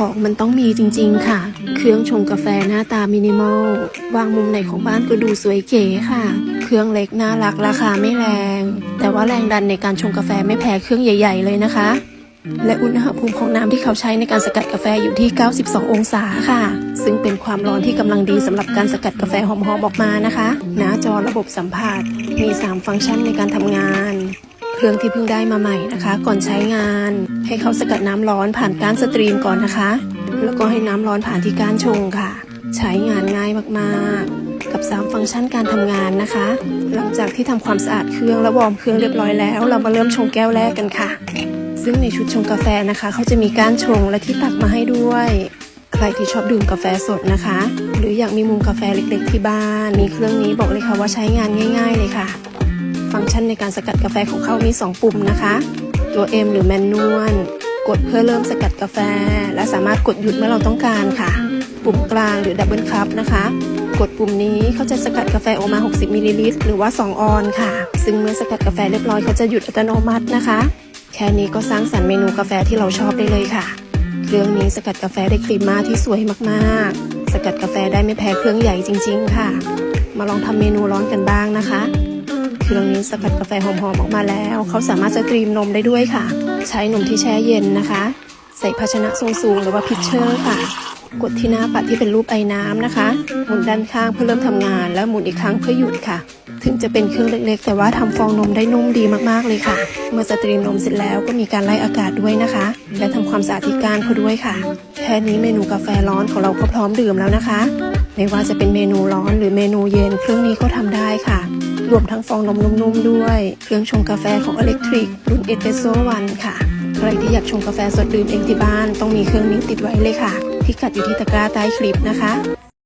ของมันต้องมีจริงๆค่ะ เครื่องชงกาแฟหน้าตามินิมอล วางมุมไหนของบ้านก็ดูสวยเก๋ค่ะ เครื่องเล็กน่ารักราคาไม่แรง แต่ว่าแรงดันในการชงกาแฟไม่แพ้เครื่องใหญ่ๆเลยนะคะ และอุณหภูมิของน้ำที่เขาใช้ในการสกัดกาแฟอยู่ที่ 92 องศาค่ะ ซึ่งเป็นความร้อนที่กำลังดีสำหรับการสกัดกาแฟหอมๆออกมานะคะ หน้าจอระบบสัมผัส มี 3 ฟังก์ชันในการทำงาน เครื่องที่เพิ่งได้มาใหม่นะคะ ก่อนใช้งาน ให้เขาสกัดน้ำร้อนผ่านการสตรีมก่อนนะคะ แล้วก็ให้น้ำร้อนผ่านที่การชงค่ะ ใช้งานง่ายมากๆ กับ 3 ฟังก์ชันการทำงานนะคะ หลังจากที่ทำความสะอาดเครื่องและวอร์มเครื่องเรียบร้อยแล้ว เรามาเริ่มชงแก้วแรกกันค่ะ ซึ่งในชุดชงกาแฟนะคะเขาจะมีก้านชงและที่ตักมาให้ด้วยใครที่ชอบดื่มกาแฟสดนะคะ หรืออยากมีมุมกาแฟเล็กๆที่บ้าน มีเครื่องนี้บอกเลยค่ะว่าใช้งานง่าย ๆ เลยค่ะ ฟังก์ชันในการสกัดกาแฟของเขามี 2 ปุ่มนะคะ ตัว M หรือแมนนวลกดเพื่อเริ่มสกัดกาแฟ และสามารถกดหยุดเมื่อเราต้องการค่ะ ปุ่มกลางหรือดับเบิลคัพนะคะ กดปุ่มนี้เขาจะสกัดกาแฟออกมา 60มิลลิลิตรหรือว่า 2 ออนค่ะ ซึ่งเมื่อสกัดกาแฟเรียบร้อยเขาจะหยุดอัตโนมัตินะคะ แค่นี้ก็สร้างสรรค์เมนูกาแฟที่เราชอบได้เลยค่ะ เครื่องนี้สกัดกาแฟได้ครีมมาที่สวยมากๆ สกัดกาแฟได้ไม่แพ้เครื่องใหญ่จริง ๆ ค่ะ มาลองทำเมนูร้อนกันบ้างนะคะ เครื่องนี้สกัดกาแฟหอมๆออกมาแล้ว เขาสามารถสตรีมนมได้ด้วยค่ะ ใช้นมที่แช่เย็นนะคะ ใส่ภาชนะทรงสูงหรือว่าพิชเชอร์ค่ะ กดที่หน้าปัดที่เป็นรูปไอ้น้ำนะคะ หมุนด้านข้างเพื่อเริ่มทำงาน แล้วหมุนอีกครั้งเพื่อหยุดค่ะ ถึงจะเป็นเครื่องเล็กๆ แต่ว่าทำฟองนมได้นุ่มดีมากๆเลยค่ะ เมื่อสตรีมนมเสร็จแล้วก็มีการไล่อากาศด้วยนะคะ และทำความสะอาดที่ก้านเขาด้วยค่ะ แค่นี้เมนูกาแฟร้อนของเราก็พร้อมดื่มแล้วนะคะ ไม่ว่าจะเป็นเมนูร้อนหรือเมนูเย็นเครื่องนี้ก็ทำได้ค่ะ รวมทั้งฟองนมนุ่มๆด้วย เครื่องชงกาแฟของ Electric รุ่น Espresso One ค่ะ ใครที่อยากชงกาแฟสดดื่มเองที่บ้าน ต้องมีเครื่องนี้ติดไว้เลยค่ะ พิกัดอยู่ที่ตะกร้าใต้คลิปนะคะ